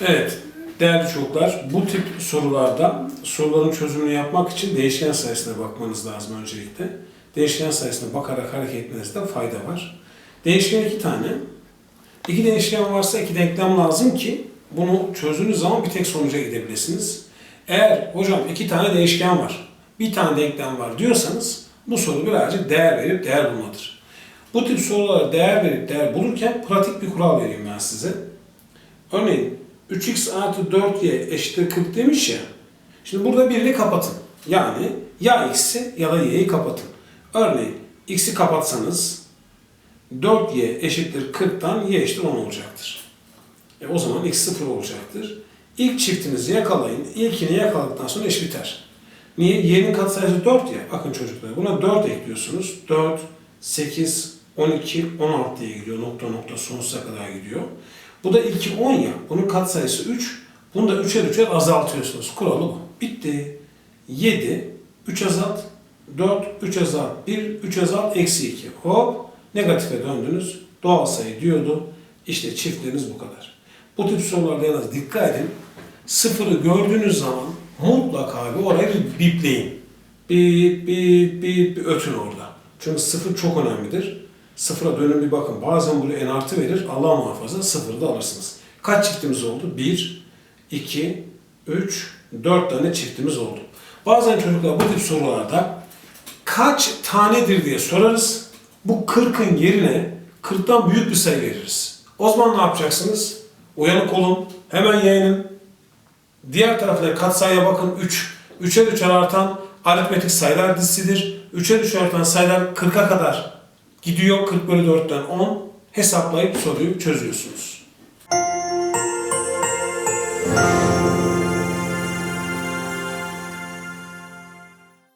Evet, değerli çocuklar, bu tip sorularda soruların çözümünü yapmak için değişken sayısına bakmanız lazım öncelikle. Değişken sayısına bakarak hareket etmenizde fayda var. Değişken iki tane. İki değişken varsa iki denklem lazım ki bunu çözdüğünüz zaman bir tek sonuca gidebilirsiniz. Eğer hocam iki tane değişken var, bir tane denklem var diyorsanız bu soru birazcık değer verip değer bulmadır. Bu tip sorulara değer verip değer bulurken pratik bir kural vereyim ben size. Örneğin 3x artı 4y eşittir 40 demiş ya. Şimdi burada birini kapatın. Yani ya x'i ya da y'yi kapatın. Örneğin x'i kapatsanız 4y eşittir 40'tan y eşittir 10 olacaktır. E o zaman x 0 olacaktır. İlk çiftinizi yakalayın. İlkini yakaladıktan sonra iş biter. Niye? Y'nin katsayısı 4 ya. Bakın çocuklar buna 4 ekliyorsunuz. 4, 8, 12, 16 diye gidiyor. Nokta nokta sonsuza kadar gidiyor. Bu da ilki 10 ya. Bunun katsayısı 3. Bunu da 3'er 3'er azaltıyorsunuz. Kuralı bu. Bitti. 7, 3 azalt, 4, 3 azalt, 1, 3 azalt, eksi 2. Hop, negatife döndünüz. Doğal sayı diyordu. İşte çiftleriniz bu kadar. Bu tip sorularda yalnız dikkat edin. Sıfırı gördüğünüz zaman mutlaka bir orayı bipleyin. Bip, bip, bip, bir ötün orada. Çünkü sıfır çok önemlidir. Sıfıra dönün bir bakın. Bazen buraya en artı verir. Allah muhafaza sıfırı da alırsınız. Kaç çiftimiz oldu? 1, 2, 3, 4 tane çiftimiz oldu. Bazen çocuklar bu tip sorularda kaç tanedir diye sorarız. Bu 40'ın yerine 40'tan büyük bir sayı veririz. O zaman ne yapacaksınız? Uyanık olun. Hemen yayının. Diğer tarafına katsayıya bakın 3. 3'er 3'er artan aritmetik sayılar dizisidir. 3'er 3'er artan sayılar 40'a kadar gidiyor. 40 bölü 4'ten 10. Hesaplayıp soruyu çözüyorsunuz.